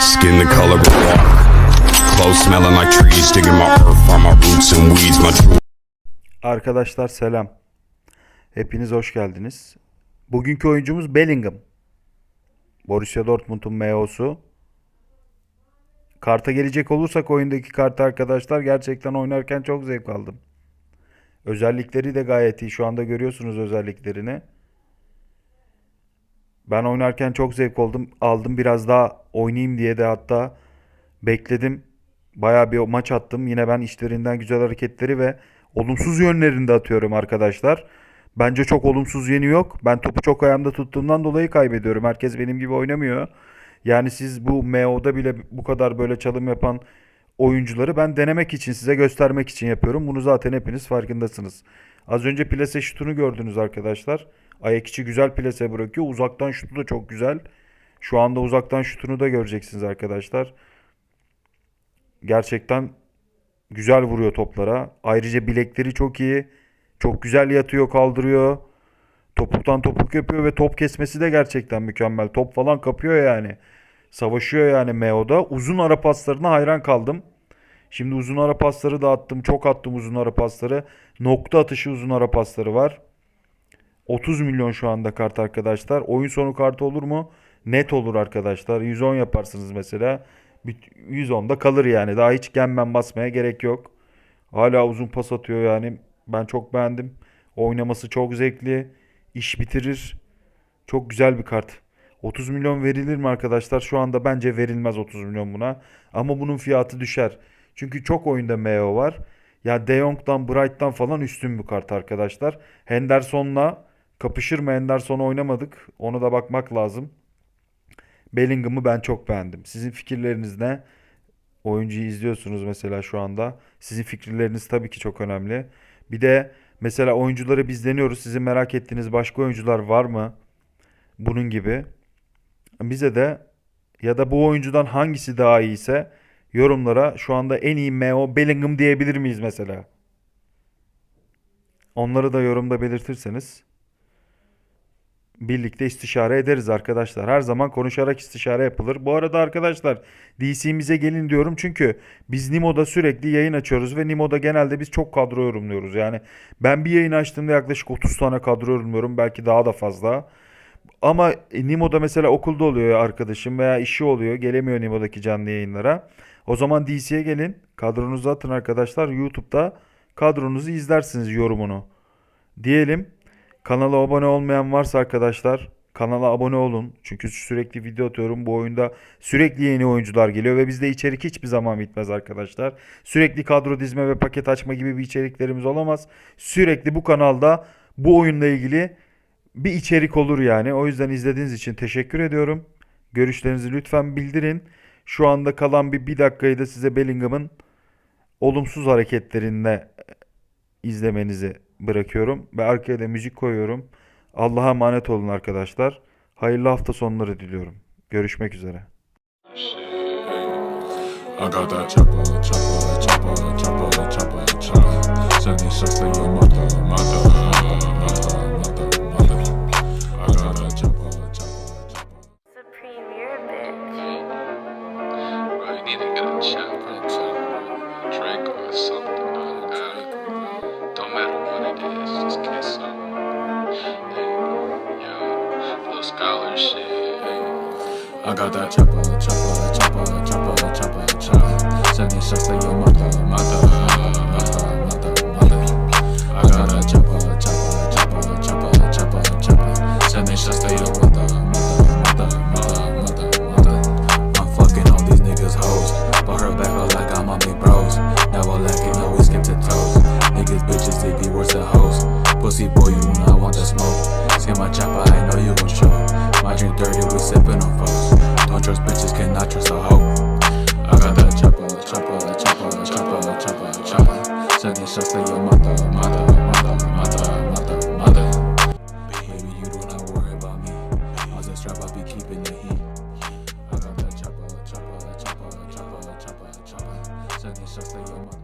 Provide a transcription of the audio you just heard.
Skin the color of bark. Clothes smelling like trees. Digging my earth from my roots and weeds. My true Arkadaşlar selam. Hepiniz hoş geldiniz. Bugünkü oyuncumuz Bellingham. Borussia Dortmund'un MO'su. Karta gelecek olursak oyundaki kart arkadaşlar gerçekten oynarken çok zevk aldım. Özellikleri de gayet iyi. Şu anda görüyorsunuz özelliklerini. Ben oynarken çok zevk oldum. Aldım biraz daha oynayayım diye de hatta bekledim. Bayağı bir maç attım. Yine ben işlerinden güzel hareketleri ve olumsuz yönlerini de atıyorum arkadaşlar. Bence çok olumsuz yönü yok. Ben topu çok ayağımda tuttuğumdan dolayı kaybediyorum. Herkes benim gibi oynamıyor. Yani siz bu MO'da bile bu kadar böyle çalım yapan oyuncuları ben denemek için size göstermek için yapıyorum. Bunu zaten hepiniz farkındasınız. Az önce plase şutunu gördünüz arkadaşlar. Ayak içi güzel plase bırakıyor. Uzaktan şutu da çok güzel. Şu anda uzaktan şutunu da göreceksiniz arkadaşlar. Gerçekten güzel vuruyor toplara. Ayrıca bilekleri çok iyi. Çok güzel yatıyor, kaldırıyor. Topuktan topuk yapıyor ve top kesmesi de gerçekten mükemmel. Top falan kapıyor yani. Savaşıyor yani Meo'da. Uzun ara paslarına hayran kaldım. Şimdi uzun ara pasları da attım. Çok attım uzun ara pasları. Nokta atışı uzun ara pasları var. 30 milyon şu anda kart arkadaşlar. Oyun sonu kartı olur mu? Net olur arkadaşlar. 110 yaparsınız mesela. 110'da kalır yani. Daha hiç gemmen basmaya gerek yok. Hala uzun pas atıyor yani. Ben çok beğendim. Oynaması çok zevkli. İş bitirir. Çok güzel bir kart. 30 milyon verilir mi arkadaşlar? Şu anda bence verilmez 30 milyon buna. Ama bunun fiyatı düşer. Çünkü çok oyunda MO var. Ya De Jong'dan, Bright'tan falan üstün bir kart arkadaşlar. Henderson'la kapışır mı? Henderson'u oynamadık. Onu da bakmak lazım. Bellingham'ı ben çok beğendim. Sizin fikirleriniz ne? Oyuncuyu izliyorsunuz mesela şu anda. Sizin fikirleriniz tabii ki çok önemli. Bir de mesela oyuncuları biz deniyoruz. Sizin merak ettiğiniz başka oyuncular var mı? Bunun gibi. Bize de ya da bu oyuncudan hangisi daha iyiyse yorumlara şu anda en iyi MO Bellingham diyebilir miyiz mesela? Onları da yorumda belirtirseniz birlikte istişare ederiz arkadaşlar. Her zaman konuşarak istişare yapılır. Bu arada arkadaşlar DC'mize gelin diyorum çünkü biz Nimo'da sürekli yayın açıyoruz ve Nimo'da genelde biz çok kadro yorumluyoruz. Yani ben bir yayın açtığımda yaklaşık 30 tane kadro yorumluyorum. Belki daha da fazla. Ama Nimo'da mesela okulda oluyor arkadaşım veya işi oluyor. Gelemiyor Nimo'daki canlı yayınlara. O zaman DC'ye gelin. Kadronuzu atın arkadaşlar. YouTube'da kadronuzu izlersiniz yorumunu. Diyelim. Kanala abone olmayan varsa arkadaşlar kanala abone olun. Çünkü sürekli video atıyorum. Bu oyunda sürekli yeni oyuncular geliyor ve bizde içerik hiçbir zaman bitmez arkadaşlar. Sürekli kadro dizme ve paket açma gibi bir içeriklerimiz olamaz. Sürekli bu kanalda bu oyunla ilgili bir içerik olur yani. O yüzden izlediğiniz için teşekkür ediyorum. Görüşlerinizi lütfen bildirin. Şu anda kalan bir bir dakikayı da size Bellingham'ın olumsuz hareketlerinde izlemenizi bırakıyorum ve arkaya da müzik koyuyorum. Allah'a emanet olun arkadaşlar. Hayırlı hafta sonları diliyorum. Görüşmek üzere. I got that chopper, chopper, chopper, chopper. Send these shots to I got that chopper, chopper, chopper, chopper, chopper, chopper. Send these shots to your mother, mother, trust bitches, cannot trust a hoe. I got that chopper, chopper, chopper, chopper, chopper, chopper. Send these shots to your mother, mother, mother, mother, mother, mother. Baby, you do not worry about me. I'll just strap, I'll be keeping the heat. I got that chopper, chopper, chopper, chopper, chopper, chopper. Send these shots to your mother.